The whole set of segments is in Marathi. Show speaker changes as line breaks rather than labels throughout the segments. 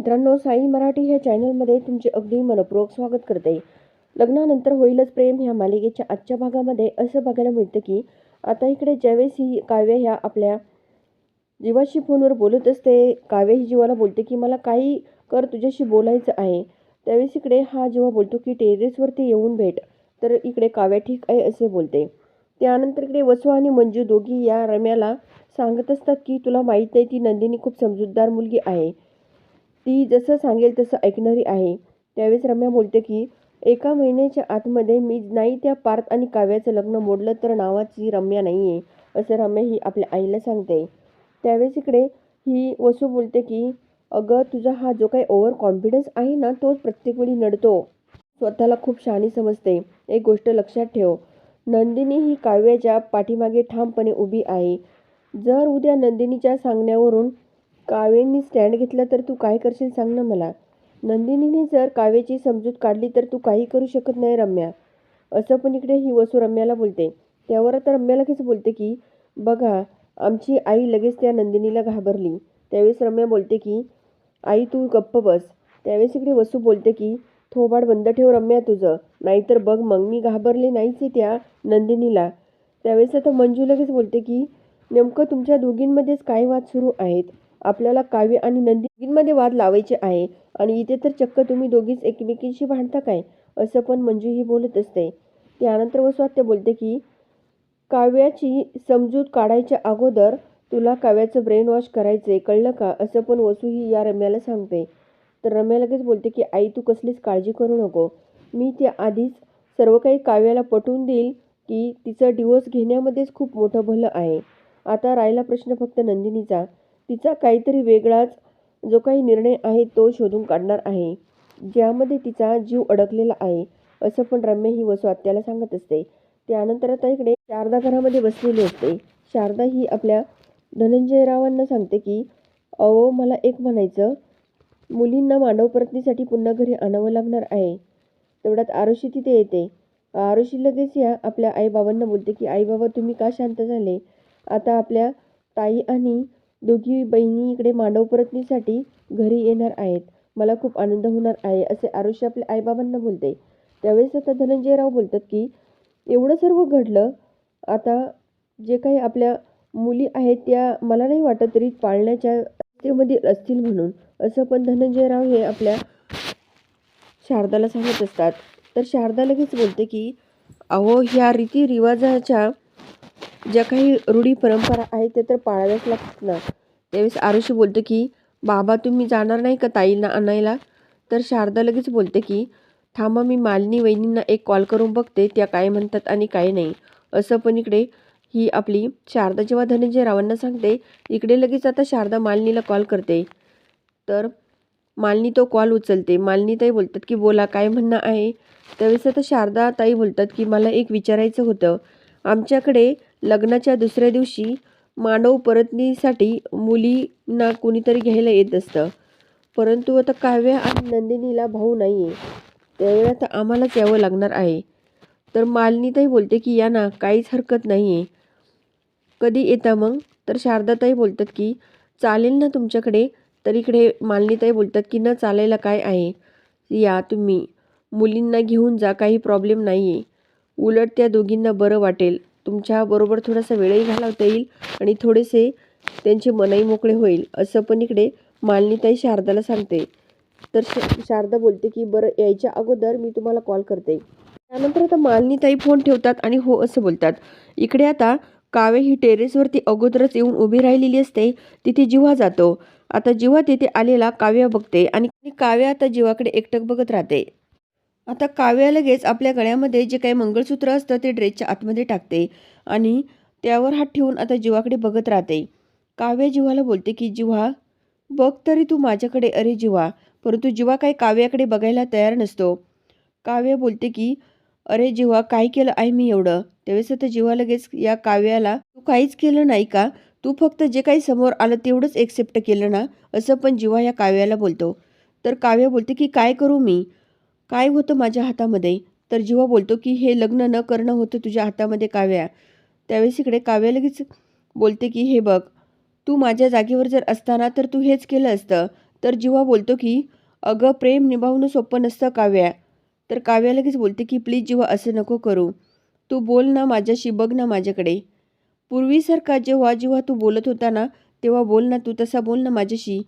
मित्रांनो साई मराठी ह्या चॅनलमध्ये तुमचे अगदी मनपूर्वक स्वागत करते. लग्नानंतर होईलच प्रेम ह्या मालिकेच्या आजच्या भागामध्ये असं बघायला मिळतं की आता इकडे ज्यावेळेस ही काव्य ह्या आपल्या जीवाशी फोनवर बोलत असते काव्य ही जीवाला बोलते की मला काही कर तुझ्याशी बोलायचं आहे. त्यावेळेस इकडे हा जेव्हा बोलतो की टेरेसवरती येऊन भेट. तर इकडे काव्य ठीक आहे असे बोलते. त्यानंतर इकडे वसू आणि मंजू दोघी या रम्याला सांगत असतात की तुला माहीत आहे ती नंदिनी खूप समजूतदार मुलगी आहे. ती जसं सांगेल तसं ऐकणारी आहे. त्यावेळेस रम्या बोलते की एका महिन्याच्या आतमध्ये मी नाही त्या पार्थ आणि काव्याचं लग्न मोडलं तर नावाची रम्या नाही आहे असं रम्या ही आपल्या आईला सांगते. त्यावेळेस इकडे ही वसू बोलते की अगं तुझा हा जो काही ओव्हर कॉन्फिडन्स आहे ना तोच प्रत्येक वेळी नडतो. स्वतःला खूप शहाणी समजते. एक गोष्ट लक्षात ठेव. नंदिनी ही काव्याच्या पाठीमागे ठामपणे उभी आहे. जर उद्या नंदिनीच्या सांगण्यावरून कावेंनी स्टँड घेतला तर तू काय करशील सांग ना मला. नंदिनीने जर काव्याची समजूत काढली तर तू काही करू शकत नाही रम्या. असं पण इकडे ही वसू रम्याला बोलते. त्यावर आता रम्या लगेच बोलते की बघा आमची आई लगेच त्या नंदिनीला घाबरली. त्यावेळेस रम्या बोलते की आई तू गप्प बस. त्यावेळेस इकडे वसू बोलते की थोबाड बंद ठेव रम्या तुझं. नाहीतर बघ मग मी घाबरले नाहीच आहे त्या नंदिनीला. त्यावेळेस आता मंजू लगेच बोलते की नेमकं तुमच्या दोघींमध्येच काय वाद सुरू आहेत? आपल्याला काव्य आणि नंदीमध्ये वाद लावायचे आहे. आणि इथे तर चक्क तुम्ही दोघीच एकमेकींशी भांडता काय? असं पण मंजू ही बोलत असते. त्यानंतर वसू बोलते की काव्याची समजूत काढायच्या अगोदर तुला काव्याचं ब्रेन वॉश करायचं आहे कळलं का? असं पण वसू ही या रम्याला सांगते. तर रम्या लगेच बोलते की आई तू कसलीच काळजी करू नको. मी त्या आधीच सर्व काही काव्याला पटवून देईल की तिचं डिवोर्स घेण्यामध्येच खूप मोठं भलं आहे. आता राहिला प्रश्न फक्त नंदिनीचा. तिचा काहीतरी वेगळाच जो काही निर्णय आहे तो शोधून काढणार आहे. ज्यामध्ये तिचा जीव अडकलेला आहे असं पण रम्य ही वसू आत्याला सांगत असते. त्यानंतर आता इकडे शारदा घरामध्ये बसलेली असते. शारदा ही आपल्या धनंजयरावांना सांगते की अहो मला एक म्हणायचं. मुलींना मानवपत्नीसाठी पुन्हा घरी आणावं लागणार आहे. तेवढ्यात आरुषी तिथे येते. आरुषी लगेच या आपल्या आईबाबांना बोलते की आईबाबा तुम्ही का शांत झाले? आता आपल्या ताई आणि दोघी बहिणी इकडे मानव घरी येणार आहेत. मला खूप आनंद होणार आहे असे आरुषी आपल्या आईबाबांना बोलते. त्यावेळेस आता धनंजयराव बोलतात की एवढं सर्व घडलं आता जे काही आपल्या मुली आहेत त्या मला नाही वाटत तरी पाळण्याच्या अवस्थेमध्ये असतील म्हणून. असं पण धनंजयराव हे आपल्या शारदाला सांगत असतात. तर शारदा लगेच बोलते की अहो ह्या रीतिरिवाजाच्या ज्या काही रूढी परंपरा आहेत त्या तर पाळाव्याच लागतात ना. त्यावेळेस आरुषी बोलते की बाबा तुम्ही जाणार नाही का ताईंना आणायला? तर शारदा लगेच बोलते की थांबा मी मालिनी वहिनींना एक कॉल करून बघते त्या काय म्हणतात आणि काय नाही. असं पण इकडे ही आपली शारदा जेव्हा धनंजय रावांना सांगते इकडे लगेच आता शारदा मालिनीला कॉल करते. तर मालिनी तो कॉल उचलते. मालिनी ताई बोलतात की बोला काय म्हणणं आहे? त्यावेळेस आता शारदा ताई बोलतात की मला एक विचारायचं होतं. आमच्याकडे लग्नाच्या दुसऱ्या दिवशी मानव परतणीसाठी मुलींना कोणीतरी घ्यायला येत असतं. परंतु आता काव्या आणि नंदिनीला भाऊ नाही आहे त्यावेळी तर आम्हालाच यावं लागणार आहे. तर मालिनीताई बोलते की या ना काहीच हरकत नाही आहे कधी येता मग? तर शारदाताई बोलतात की चालेल ना तुमच्याकडे. तर इकडे मालिनीताई बोलतात की न चालायला काय आहे? या तुम्ही. मुलींना घेऊन जा काही प्रॉब्लेम नाही आहे उलट त्या दोघींना बरं वाटेल. तुमच्याबरोबर थोडासा वेळही घालवता येईल आणि थोडेसे त्यांचे मनही मोकळे होईल असं पण इकडे मालनीताई शारदाला सांगते. तर शारदा बोलते की बरं यायच्या अगोदर मी तुम्हाला कॉल करते. त्यानंतर आता मालनीताई फोन ठेवतात आणि हो असं बोलतात. इकडे आता काव्य ही टेरेसवरती अगोदरच येऊन उभी राहिलेली असते तिथे जिव्हा जातो. आता जिव्हा तिथे आलेला काव्या बघते आणि काव्य आता जीवाकडे एकटक बघत राहते. आता काव्या लगेच आपल्या गळ्यामध्ये जे काही मंगळसूत्र असतं ते ड्रेसच्या आतमध्ये टाकते आणि त्यावर हात ठेवून आता जीवाकडे बघत राहते. काव्य जीवाला बोलते की जीवा बघ तरी तू माझ्याकडे. अरे जिवा परंतु जिवा काही काव्याकडे बघायला तयार नसतो. काव्य बोलते की अरे जिवा काय केलं आहे मी एवढं? त्यावेळेस आता जिवा लगेच या काव्याला तू काहीच केलं नाही का? तू फक्त जे काही समोर आलं तेवढंच एक्सेप्ट केलं ना? असं पण जिवा या काव्याला बोलतो. तर काव्य बोलते की काय करू मी? काय होतं माझ्या हातामध्ये? तर जेव्हा बोलतो की हे लग्न न करणं होतं तुझ्या हातामध्ये काव्या त्यावेळेस इकडे काव्या लगेच बोलते की हे बघ तू माझ्या जागेवर जर असताना तर तू हेच केलं असतं. तर जीवा बोलतो की अगं प्रेम निभावणं सोपं नसतं काव्या. तर काव्या लगेच बोलते की प्लीज जीवा असं नको करू. तू बोल ना माझ्याशी बघ ना माझ्याकडे. पूर्वीसारखा जेव्हा जेव्हा तू बोलत होता ना तेव्हा बोल ना तू तसा बोल ना माझ्याशी.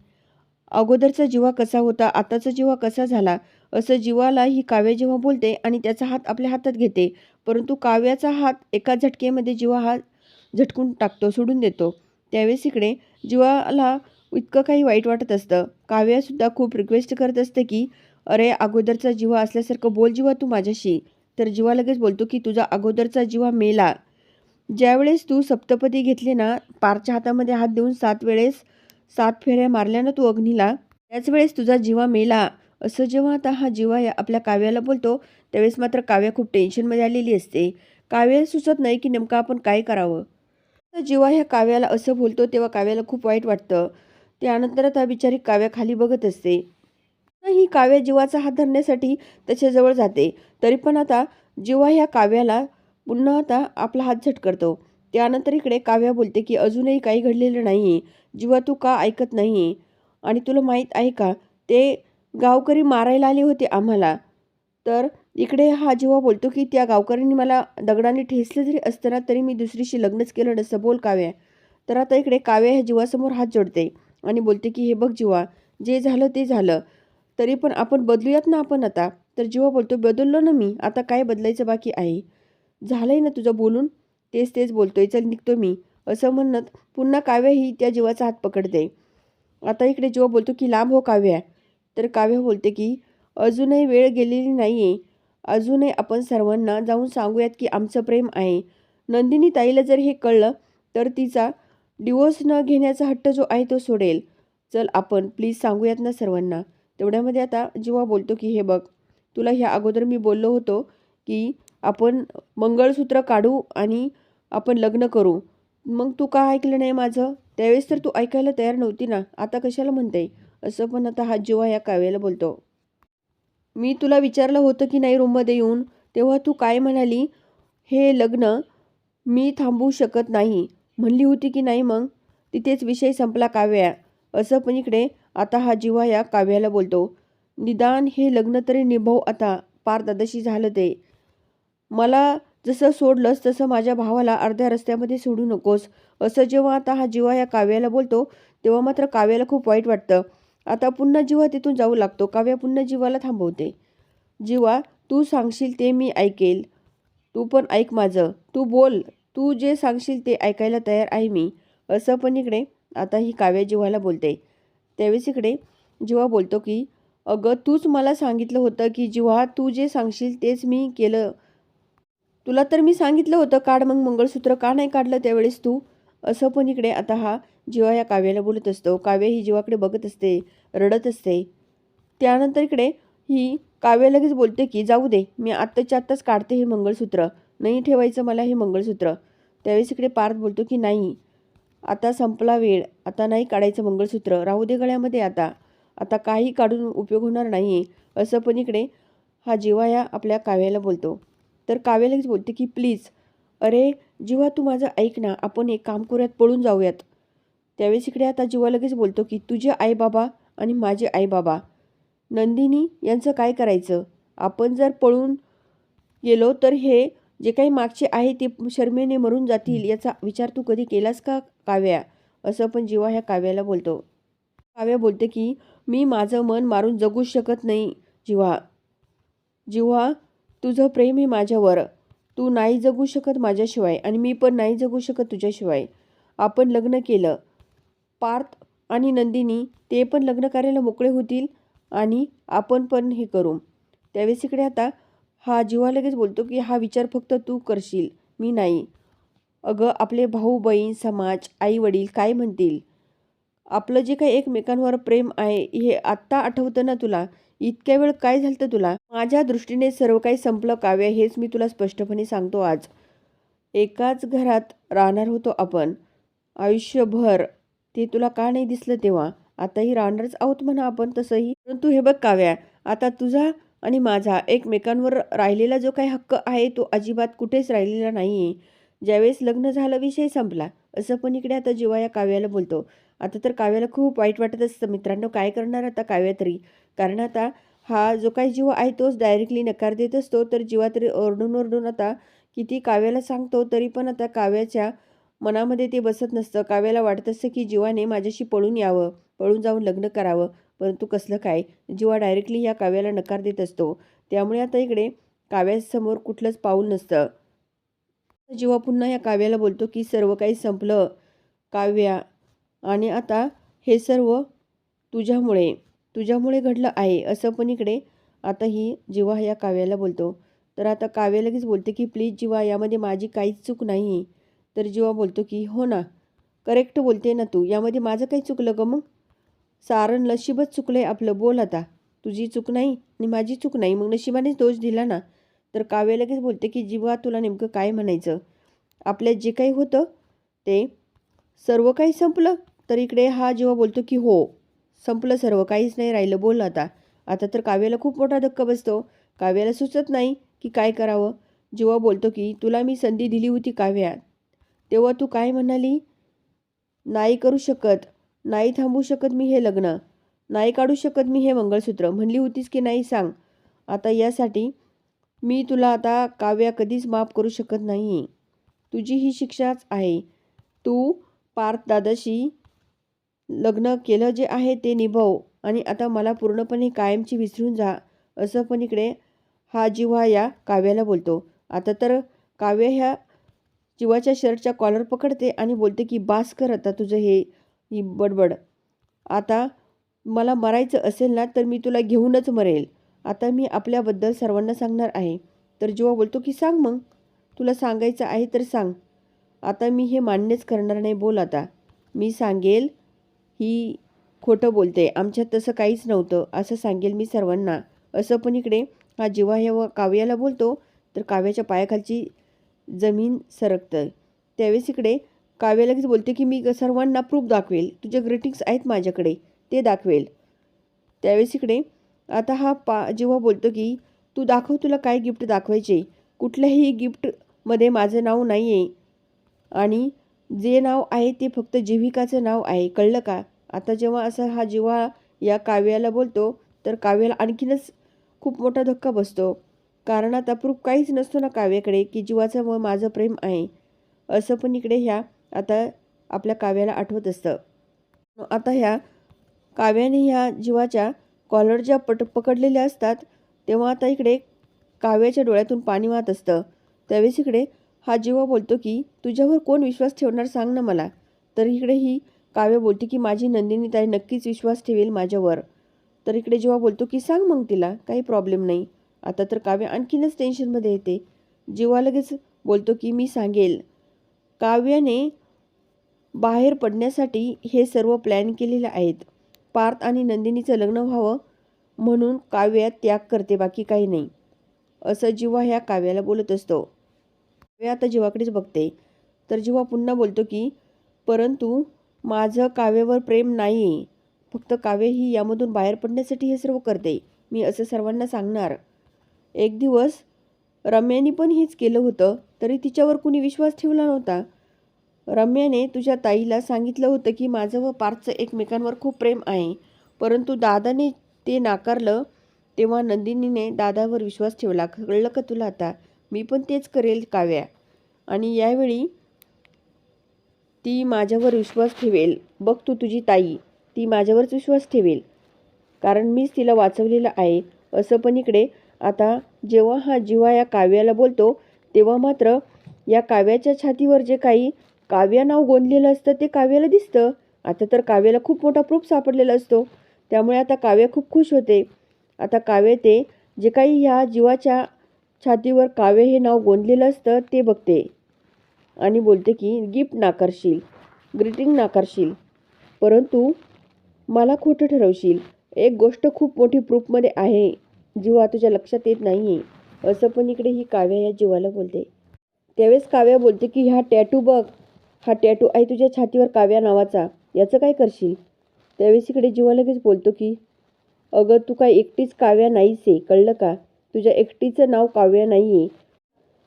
अगोदरचा जीवा कसा होता आताचा जीवा कसा झाला असं जीवाला ही काव्य जेव्हा बोलते आणि त्याचा हात आपल्या हातात घेते परंतु काव्याचा हात एका झटकेमध्ये जीवा हा झटकून टाकतो सोडून देतो. त्यावेळेस इकडे जीवाला इतकं काही वाईट वाटत असतं. काव्यासुद्धा खूप रिक्वेस्ट करत असते की अरे अगोदरचा जीवा असल्यासारखं बोल जीवा तू माझ्याशी. तर जीवा लगेच बोलतो की तुझा अगोदरचा जीवा मेला. ज्यावेळेस तू सप्तपदी घेतले ना पारच्या हातामध्ये हात देऊन सात वेळेस सात फेऱ्या मारल्या ना तू अग्नीला त्याच वेळेस तुझा जीवा मेला. असं जेव्हा आता हा जीवा या आपल्या काव्याला बोलतो त्यावेळेस मात्र काव्या खूप टेन्शनमध्ये आलेली असते. काव्याला सुचत नाही की नेमकं आपण काय करावं. तर जेव्हा ह्या काव्याला असं बोलतो तेव्हा काव्याला खूप वाईट वाटतं. त्यानंतर आता बिचारी काव्या खाली बघत असते. ही काव्या जीवाचा हात धरण्यासाठी त्याच्याजवळ जाते. तरी पण आता जेव्हा ह्या काव्याला पुन्हा आता आपला हात झटकरतो. त्यानंतर इकडे काव्या बोलते की अजूनही काही घडलेलं नाही आहे तू का ऐकत नाही आहे आणि तुला माहीत आहे का? ते गावकरी मारायला आले होते आम्हाला. तर इकडे हा जेव्हा बोलतो की त्या गावकऱ्यांनी मला दगडाने ठेसलं जरी असताना तरी मी दुसरीशी लग्नच केलं नसतं. बोल काव्या. तर आता इकडे काव्या ह्या जीवासमोर हात जोडते आणि बोलते की हे बघ जीवा जे झालं ते झालं. तरी पण आपण बदलूयात ना आपण आता? तर जेव्हा बोलतो बदललो ना मी. आता काय बदलायचं बाकी आहे? झालंय ना तुझं बोलून? तेच तेच बोलतोय. चल निघतो मी. असं म्हणत पुन्हा काव्य ही त्या जीवाचा हात पकडते. आता इकडे जेव्हा बोलतो की लांब हो काव्या. तर काव्य बोलते की अजूनही वेळ गेलेली नाही आहे अजूनही आपण सर्वांना जाऊन सांगूयात की आमचं प्रेम आहे. नंदिनी ताईला जर हे कळलं तर तिचा डिवोर्स न घेण्याचा हट्ट जो आहे तो सोडेल. चल आपण प्लीज सांगूयात ना सर्वांना. तेवढ्यामध्ये आता जेव्हा बोलतो की हे बघ तुला ह्या अगोदर मी बोललो होतो की आपण मंगळसूत्र काढू आणि आपण लग्न करू. मग तू का ऐकलं नाही माझं? त्यावेळेस तर तू ऐकायला तयार नव्हती ना. आता कशाला म्हणते? असं पण आता हा जेव्हा या काव्याला बोलतो. मी तुला विचारलं होतं की नाही रूममध्ये येऊन तेव्हा तू काय म्हणाली? हे लग्न मी थांबवू शकत नाही. म्हणली होती की नाही मग? तिथेच विषय संपला काव्या. असं पण इकडे आता हा जिवा या काव्याला बोलतो. निदान हे लग्न तरी निभाव आता. पार दादाशी झालं ते. मला जसं सोडलंस तसं माझ्या भावाला अर्ध्या रस्त्यामध्ये सोडू नकोस. असं जेव्हा आता हा जिवा या काव्याला बोलतो तेव्हा मात्र काव्याला खूप वाईट वाटतं. आता पुन्हा जीवा तिथून जाऊ लागतो. काव्या पुन्हा जीवाला थांबवते. जीवा तू सांगशील ते मी ऐकेल. तू पण ऐक माझं. तू बोल. तू जे सांगशील ते ऐकायला तयार आहे मी. असं पण इकडे आता ही काव्या जीवाला बोलते. त्यावेळेस इकडे जीवा बोलतो की अगं तूच मला सांगितलं होतं की जीवा तू जे सांगशील तेच मी केलं. तुला तर मी सांगितलं होतं काढ मग मंगळसूत्र. का नाही काढलं त्यावेळेस तू? असं पण इकडे आता हा जीवा या काव्याला बोलत असतो. काव्य ही जीवाकडे बघत असते रडत असते. त्यानंतर इकडे ही काव्य लगेच बोलते की जाऊ दे मी आत्ताच्या आत्ताच काढते हे मंगळसूत्र. नाही ठेवायचं मला हे मंगळसूत्र. त्यावेळेस इकडे पार्थ बोलतो की नाही आता संपला वेळ. आता नाही काढायचं मंगळसूत्र. राहू दे गळ्यामध्ये आता. आता काही काढून उपयोग होणार नाही. असं पण इकडे हा जीवा या आपल्या काव्याला बोलतो. तर काव्या लगेच बोलते की प्लीज अरे जीवा तू माझं ऐक ना. आपण एक काम करूयात पळून जाऊयात. त्यावेळेस इकडे आता जीवा लगेच बोलतो की तुझे आई बाबा आणि माझे आई बाबा नंदिनी यांचं काय करायचं? आपण जर पळून गेलो तर हे जे काही मागचे आहे ते शर्मेने मरून जातील याचा विचार तू कधी केलास का काव्या? असं पण जीवा ह्या काव्याला बोलतो. काव्या बोलते की मी माझं मन मारून जगूच शकत नाही जिव्हा जिव्हा तुझं प्रेम हे माझ्यावर. तू नाही जगू शकत माझ्याशिवाय आणि मी पण नाही जगू शकत तुझ्याशिवाय. आपण लग्न केलं. पार्थ आणि नंदिनी ते पण लग्न करायला मोकळे होतील आणि आपण पण हे करू. त्यावेळेस इकडे आता हा जीवा लगेच बोलतो की हा विचार फक्त तू करशील मी नाही. अगं आपले भाऊ बहीण समाज आई वडील काय म्हणतील? आपलं जे काही एकमेकांवर प्रेम आहे हे आत्ता आठवतं ना तुला? इतक्या वेळ काय झालं तुला? माझ्या दृष्टीने सर्व काही संपलं काव्य हेच मी तुला स्पष्टपणे सांगतो आज. एकाच घरात राहणार होतो आपण. आयुष्यभर ते तुला का नाही दिसलं तेव्हा? आताही राहणारच आहोत म्हणा आपण तसंही. परंतु हे बघ काव्या आता तुझा आणि माझा एकमेकांवर राहिलेला जो काही हक्क आहे तो अजिबात कुठेच राहिलेला नाही आहे ज्यावेळेस लग्न झालं विषय संपला. असं पण इकडे आता जेव्हा या काव्याला बोलतो. आता तर काव्याला खूप वाईट वाटत असतं. मित्रांनो काय करणार आता काव्या तरी? कारण आता हा जो काही जीव आहे तोच डायरेक्टली नकार देत असतो. तर जीवा तरी ओरडून ओरडून आता किती काव्याला सांगतो तरी पण आता काव्याच्या मनामध्ये ते बसत नसतं. काव्याला वाटत असतं की जीवाने माझ्याशी पळून यावं पळून जाऊन लग्न करावं. परंतु कसलं काय? जीवा डायरेक्टली या काव्याला नकार देत असतो. त्यामुळे आता इकडे काव्यासमोर कुठलंच पाऊल नसतं. जीवा पुन्हा या काव्याला बोलतो की सर्व काही संपलं काव्या. आणि आता हे सर्व तुझ्यामुळे तुझ्यामुळे घडलं आहे. असं पण इकडे आता ही जीवा या काव्याला बोलतो. तर आता काव्या लगेच बोलते की प्लीज जीवा यामध्ये माझी काहीच चूक नाही. तर जीवा बोलतो की हो ना करेक्ट बोलते ना तू. यामध्ये माझं काही चुकलं ग मग? सारण नशीबच चुकलं आहे आपलं. बोल आता. तुझी चूक नाही आणि माझी चूक नाही. मग नशिबानेच दोष दिला ना तर काव्य लगेच बोलते की जीवा तुला नेमकं काय म्हणायचं? आपल्यात जे काही होतं ते सर्व काही संपलं? तर इकडे हा जेव्हा बोलतो की हो संपलं सर्व. काहीच नाही राहिलं. बोल आता. आता तर काव्याला खूप मोठा धक्का बसतो. काव्याला सुचत नाही की काय करावं. जेव्हा बोलतो की तुला मी संधी दिली होती काव्या. तेव्हा तू काय म्हणाली? नाही करू शकत. नाही थांबू शकत मी हे लग्न. नाही काढू शकत मी हे मंगळसूत्र. म्हणली होतीस की नाही सांग. आता यासाठी मी तुला आता काव्या कधीच माफ करू शकत नाही. तुझी ही शिक्षाच आहे. तू पार्थ दादाशी लग्न केलं जे आहे ते निभव आणि आता मला पूर्णपणे कायमची विसरून जा असं पण इकडे हा जिव्हा या काव्याला बोलतो. आता तर काव्य ह्या जीवाच्या शर्टच्या कॉलर पकडते आणि बोलते की बास कर आता तुझं हे ही बडबड. आता मला मरायचं असेल ना तर मी तुला घेऊनच मरेल. आता मी आपल्याबद्दल सर्वांना सांगणार आहे तर जीवा बोलतो की सांग मग. तुला सांगायचं आहे तर सांग. आता मी हे मान्यच करणार नाही बोल आता. मी सांगेल ही खोटं बोलते. आमच्यात तसं काहीच नव्हतं. असं सांगेल मी सर्वांना. असं पण इकडे हा जीवा ह्या काव्याला बोलतो. तर काव्याच्या पायाखालची जमीन सरकतं त्यावेळेस इकडे काव्या लगेच बोलते की मी सर्वांना प्रूफ दाखवेल. तुझे ग्रीटिंग्स आहेत माझ्याकडे. ते दाखवेल. त्यावेळेस इकडे आता हा पा जेव्हा बोलतो की तू दाखव तुला काय गिफ्ट दाखवायचे. कुठल्याही गिफ्टमध्ये माझं नाव नाही आहे आणि जे नाव आहे ते फक्त जीविकाचं नाव आहे. कळलं का? आता जेव्हा असं हा जेव्हा या काव्याला बोलतो तर काव्याला आणखीनच खूप मोठा धक्का बसतो. कारण आता प्रूफ काहीच नसतो ना काव्याकडे की जीवाचं व माझं प्रेम आहे असं पण इकडे ह्या आता आपल्या काव्याला आठवत असतं. आता ह्या काव्याने ह्या जीवाच्या कॉलर ज्या पट पकडलेल्या असतात तेव्हा आता इकडे काव्याच्या डोळ्यातून पाणी वाहत असतं. त्यावेळेस इकडे हा जीवा बोलतो की तुझ्यावर कोण विश्वास ठेवणार सांग ना मला. तर इकडे ही काव्य बोलते की माझी नंदिनी ताई नक्कीच विश्वास ठेवेल माझ्यावर. तर इकडे जेव्हा बोलतो की सांग मग तिला काही प्रॉब्लेम नाही. आता तर काव्य आणखीनच टेन्शनमध्ये येते. जेव्हा लगेच बोलतो की मी सांगेल. काव्याने बाहेर पडण्यासाठी हे सर्व प्लॅन केलेले आहेत. पार्थ आणि नंदिनीचं लग्न व्हावं म्हणून काव्या त्याग करते बाकी काही नाही. असं जीवा ह्या काव्याला बोलत असतो. काव्य आता जीवाकडेच बघते. तर जीवा पुन्हा बोलतो की परंतु माझं काव्यावर प्रेम नाही फक्त काव्य ही यामधून बाहेर पडण्यासाठी हे सर्व करते. मी असं सर्वांना सांगणार. एक दिवस रम्याने पण हेच केलं होतं तरी तिच्यावर कुणी विश्वास ठेवला नव्हता. रम्याने तुझ्या ताईला सांगितलं होतं की माझं व पार्थचं एकमेकांवर खूप प्रेम आहे परंतु दादाने ते नाकारलं तेव्हा नंदिनीने दादावर विश्वास ठेवला. कळलं का तुला आता? मी पण तेच करेल काव्या. आणि यावेळी ती माझ्यावर विश्वास ठेवेल. बघ तू तुझी ताई ती माझ्यावरच विश्वास ठेवेल. कारण मीच तिला वाचवलेलं आहे. असं पण इकडे आता जेव्हा हा जीवा या काव्याला बोलतो तेव्हा मात्र या काव्याच्या छातीवर जे काही काव्य नाव गोंदलेलं असतं ते काव्याला दिसतं. आता तर काव्याला खूप मोठा प्रूफ सापडलेला असतो. त्यामुळे आता काव्य खूप खुश होते. आता काव्य ते जे काही ह्या जीवाच्या छातीवर काव्य हे नाव गोंदलेलं असतं ते बघते. आणि बोलते की गिफ्ट नाकारशील. ग्रीटिंग नाकारशील. परंतु मला खोटं ठरवशील. एक गोष्ट खूप मोठी प्रूफमध्ये आहे. जीवा तुझ्या लक्षात येत नाही आहे असं पण इकडे ही काव्या या जीवाला बोलते. त्यावेळेस काव्या बोलते की हा टॅटू बघ. हा टॅटू आहे तुझ्या छातीवर काव्या नावाचा. याचं काय करशील? त्यावेळेस इकडे जीवा लगेच बोलतो की अगं तू काय एकटीच काव्या नाहीच आहे कळलं का? तुझ्या एकटीचं नाव काव्या नाही आहे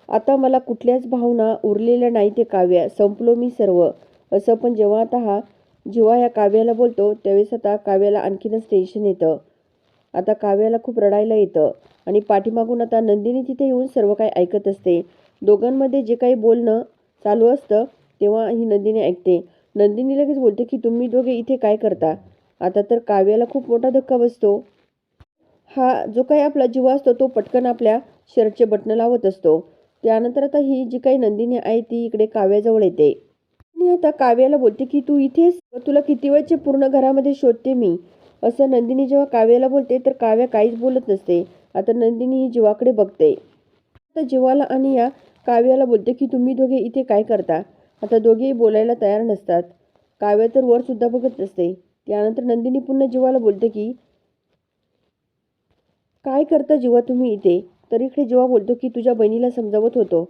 आता मला कुठल्याच भावना उरलेल्या नाही ते काव्या. संपलो मी सर्व. असं पण जेव्हा आता हा जेव्हा या काव्याला बोलतो त्यावेळेस आता काव्याला आणखीनच टेन्शन येतं. आता काव्याला खूप रडायला येतं. आणि पाठीमागून आता नंदिनी तिथे येऊन सर्व काही ऐकत असते. दोघांमध्ये जे काही बोलणं चालू असतं तेव्हा ही नंदिनी ऐकते. नंदिनी लगेच बोलते की तुम्ही दोघे इथे काय करता? आता तर काव्याला खूप मोठा धक्का बसतो. हा जो काही आपला जीव असतो तो पटकन आपल्या शर्टचे बटणं लावत असतो. त्यानंतर आता ही जी काही नंदिनी आहे ती इकडे काव्याजवळ येते. मी आता काव्याला बोलते की तू इथेच? तुला किती वेळचे पूर्ण घरामध्ये शोधते मी? असं नंदिनी जेव्हा काव्याला बोलते तर काव्या काहीच बोलत नसते. आता नंदिनी ही जीवाकडे बघते. आता जीवाला आणि या काव्याला बोलते की तुम्ही दोघे इथे काय करता? आता दोघेही बोलायला तयार नसतात. काव्या तर वरसुद्धा बघत नसते. त्यानंतर नंदिनी पुन्हा जीवाला बोलते की काय करता जीवा तुम्ही इथे? तर इकडे जेव्हा बोलतो की तुझ्या बहिणीला समजावत होतो.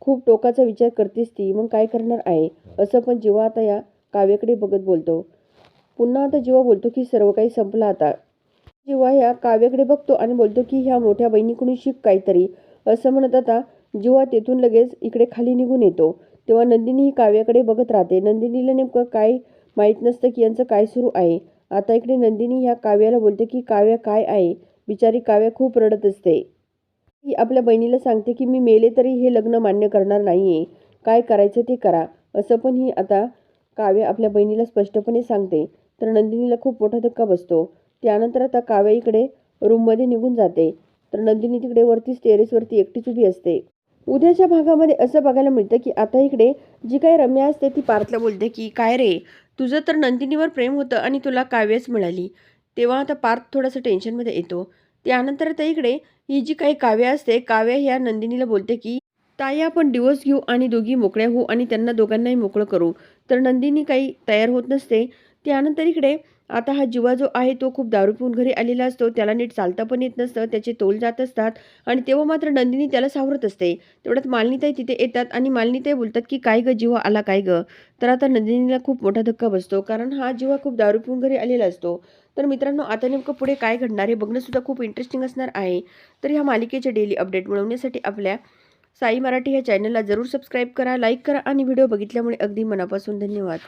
खूप टोकाचा विचार करतेस ती. मग काय करणार आहे? असं पण जेव्हा आता या काव्याकडे बघत बोलतो. पुन्हा आता जेव्हा बोलतो की सर्व काही संपलं आता जेव्हा ह्या काव्याकडे बघतो आणि बोलतो की ह्या मोठ्या बहिणीकडून शिक काहीतरी असं म्हणत आता जेव्हा तेथून लगेच इकडे खाली निघून येतो तेव्हा नंदिनी ही काव्याकडे बघत राहते. नंदिनीला नेमकं काय माहीत नसतं की यांचं काय सुरू आहे. आता इकडे नंदिनी ह्या काव्याला बोलते की काव्या काय आहे? बिचारी काव्या खूप रडत असते. ती आपल्या बहिणीला सांगते की मी मेले तरी हे लग्न मान्य करणार नाही आहे काय करायचं ते करा. असं पण ही आता काव्य आपल्या बहिणीला स्पष्टपणे सांगते. तर नंदिनीला खूप मोठा धक्का बसतो. त्यानंतर आता काव्या इकडे रूममध्ये निघून जाते. तर नंदिनी तिकडे वरती टेरेसवरती एकटीच उभी असते. उद्याच्या भागामध्ये असं बघायला मिळतं की आता इकडे जी काही रम्या असते ती पार्थला बोलते की काय रे तुझं तर नंदिनीवर प्रेम होतं आणि तुला काव्यच मिळाली. तेव्हा आता पार्थ थोडंसं टेन्शनमध्ये येतो. त्यानंतर आता इकडे ही जी काही काव्य असते काव्य ह्या नंदिनीला बोलते की ताई आपण दिवस घेऊ आणि दोघी मोकळ्या होऊ आणि त्यांना दोघांनाही मोकळं करू. तर नंदिनी काही तयार होत नसते. त्यानंतर इकडे आता हा जीवा जो आहे तो खूप दारू पिऊन घरी आलेला असतो. त्याला नीट चालता पण येत नसतं. त्याचे तोल जात असतात आणि तेव्हा मात्र नंदिनी त्याला सावरत असते. तेवढ्यात मालिनीताई तिथे येतात आणि मालिनीताई बोलतात की काय ग जीवा? आला काय ग? तर आता नंदिनीला खूप मोठा धक्का बसतो. कारण हा जीवा खूप दारू पिऊन घरी आलेला असतो. तर मित्रांनो आता नेमकं पुढे काय घडणार हे बघणंसुद्धा खूप इंटरेस्टिंग असणार आहे. तर ह्या मालिकेचे डेली अपडेट मिळवण्यासाठी आपल्या साई मराठी ह्या चॅनलला जरूर सबस्क्राईब करा लाईक करा आणि व्हिडिओ बघितल्यामुळे अगदी मनापासून धन्यवाद.